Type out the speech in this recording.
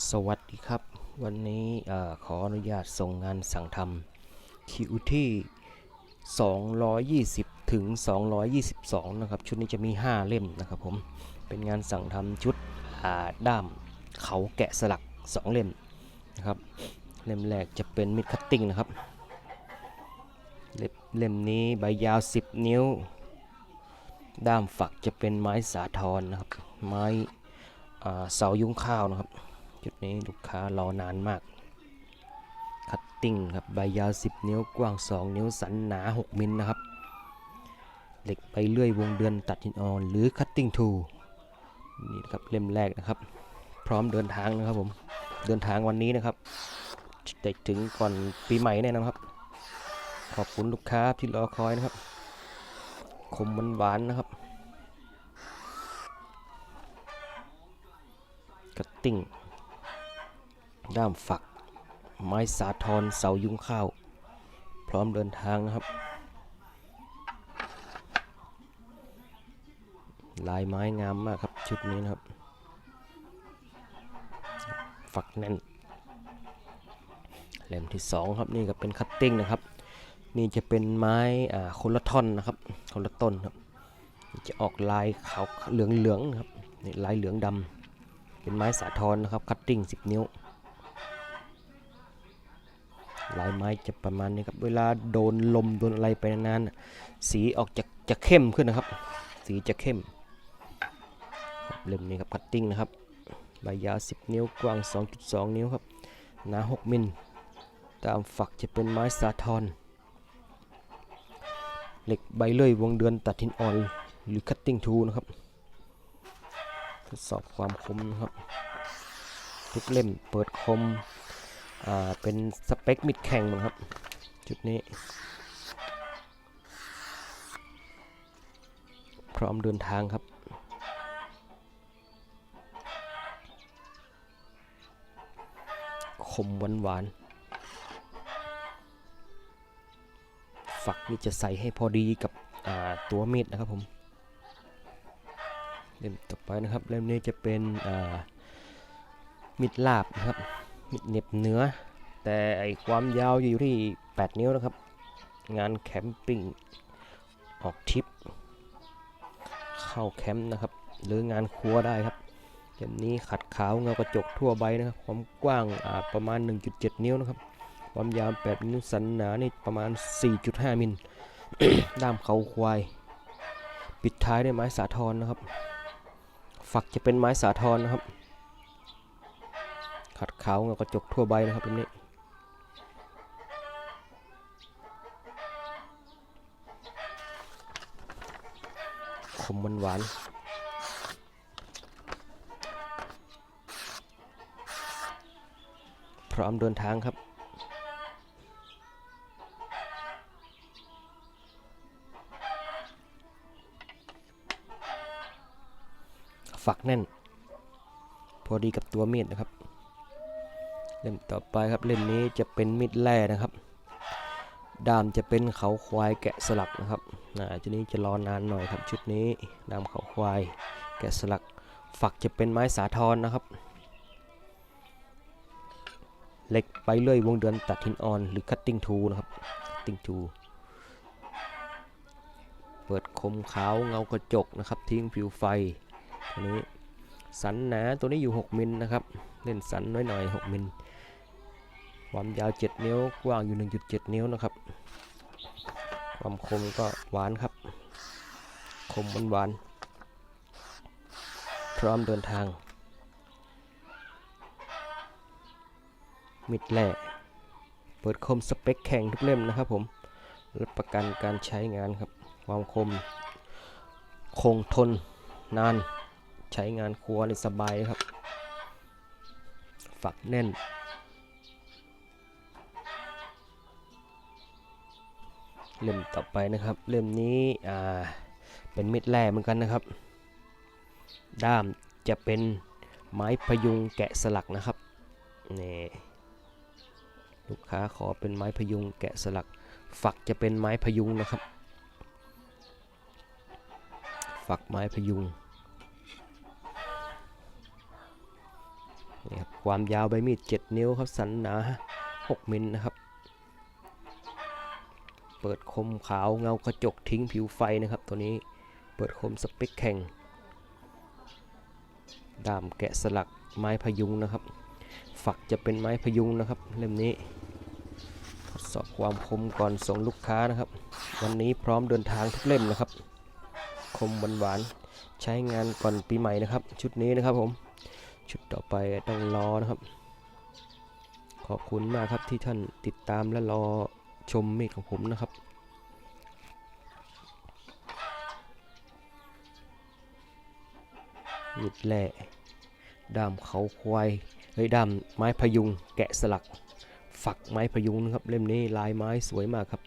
สวัสดีครับ วันนี้อขออนุญาตส่งงานสั่งทำคิวที่ 220 ถึง 222 นะครับ ชุดนี้จะมี 5 เล่มนะครับผม เป็นงานสั่งทำชุดด้ามเขาแกะสลัก 2 เล่มนะครับ เล่มแรกจะเป็นมิดคัตติ้งนะครับ เล่มเล่มนี้ใบยาว 10 นิ้ว ด้ามฝักจะเป็นไม้สาทรนะครับ ไม้เสายุ้งข้าวนะครับ จุดนี้ลูกค้ารอนานมาก คัตติ้งครับใบยาว 10 นิ้วกว้าง 2 นิ้วสันหนา 6 มิลนะครับ เหล็กใบเลื่อยวงเดือนตัดหินอ่อน หรือคัตติ้งทูนี่ครับเล่มแรกนะครับ พร้อมเดินทางนะครับผม เดินทางวันนี้นะครับจะถึงก่อนปีใหม่แน่นอนครับ ขอบคุณลูกค้าที่รอคอยนะครับ คมมันหวานๆนะครับคัตติ้ง ด้ามฝัก ไม้สาทรเสายุ้งข้าว พร้อมเดินทางนะครับ ลายไม้งามมากครับชุดนี้นะครับ ฝักแน่นเล่มที่สองครับนี่ก็เป็นคัตติ้งนะครับ นี่จะเป็นไม้อ่าคนละท่อนนะครับ คนละต้นครับ จะออกลายขาวเหลืองเหลืองๆนะครับนี่ลายเหลืองดำเป็นไม้สาทรนะครับคัตติ้ง10 นิ้ว ลายไม้จะประมาณนี้ครับ เวลาโดนลมโดนอะไรไปนานๆสีออกจะจะเข้มขึ้นนะครับ สีจะเข้มเล่มนี้ครับคัตติ้งนะครับใบยาว 10 นิ้วกว้าง 2.2 นิ้วครับหนา 6 มิลตามฝักจะเป็นไม้สาทรเหล็กใบเลื่อยวงเดือนตัดหินอ่อนหรือคัตติ้งทูนะครับ ทดสอบความคมนะครับ ทุกเล่มเปิดคม อ่าเป็นสเปคมิดแข่งหมดครับ จุดนี้ พร้อมเดินทางครับคมหวานหวานฝักนี่จะใส่ให้พอดีกับตัวมีดนะครับผม เล่มต่อไปนะครับ เล่มนี้จะเป็นมิดลาบนะครับ เน็บเนื้อ แต่ไอความยาวอยู่ที่ 8 นิ้วนะครับ งานแคมปิ้งออกทริป เข้าแคมป์นะครับ หรืองานครัวได้ครับเล่มนี้ขัดขาวเงากระจกทั่วใบนะครับ ความกว้างอาประมาณ 1.7 นิ้วนะครับ ความยาว 8 นิ้วสันหนานี่ประมาณ 4.5 มิลด้ามเขาควาย ปิดท้ายด้วยไม้สาทรนะครับ ฝักจะเป็นไม้สาทรนะครับ ขัดขาวเงากระจกทั่วใบนะครับตรงนี้คมมันหวานพร้อมเดินทางครับฝักแน่น พอดีกับตัวมีดนะครับ เล่มต่อไปครับเล่มนี้จะเป็นมีดแร่นะครับ ดามจะเป็นเขาควายแกะสลักนะครับนะชุดนี้จะรอนานหน่อยครับชุดนี้ดามเขาควายแกะสลัก ฝักจะเป็นไม้สาทรนะครับเหล็กไปเลื่อยวงเดือนตัดหินอ่อนหรือคัตติ้งทูนะครับติ้งทูเปิดคมขาวเงากระจกนะครับ ทิ้งผิวไฟตัวนี้ สันหนาตัวนี้อยู่ 6 มิลนะครับ เล่นสันน้อยหน่อย6มิลความยาว 7 นิ้วกว้างอยู่ 1.7 นิ้วนะครับ ความคมก็หวานครับ คมหวานพร้อมเดินทาง มิดแหล่เปิดคมสเปคแข่งทุกเล่มนะครับผมรับประกันการใช้งานครับ ความคม คงทนนาน ใช้งานครัวในสบายครับ ฝักแน่น เล่มต่อไปนะครับ เล่มนี้อ่าเป็นมิดแร่เหมือนกันนะครับ ด้ามจะเป็นไม้พยุงแกะสลักนะครับนี่ลูกค้าขอเป็นไม้พยุงแกะสลัก ฝักจะเป็นไม้พยุงนะครับ ฝักไม้พยุง ความยาวใบมีด 7 นิ้วครับสันหนา 6 มิลนะครับ เปิดคมขาวเงากระจกทิ้งผิวไฟนะครับ ตัวนี้เปิดคมสเปคแข่งดามแกะสลักไม้พยุงนะครับ ฝักจะเป็นไม้พยุงนะครับเล่มนี้ทดสอบความคมก่อนส่งลูกค้านะครับ วันนี้พร้อมเดินทางทุกเล่มนะครับ คมหวานๆใช้งานก่อนปีใหม่นะครับ ชุดนี้นะครับผม ชุดต่อไปต้องรอนะครับ ขอบคุณมากครับที่ท่านติดตามและรอชมมีดของผมนะครับมีดแหล่ด้ามเขาควายเฮ้ยด้ามไม้พยุง แกะสลัก ฝักไม้พยุงนะครับ เล่มนี้ลายไม้สวยมากครับ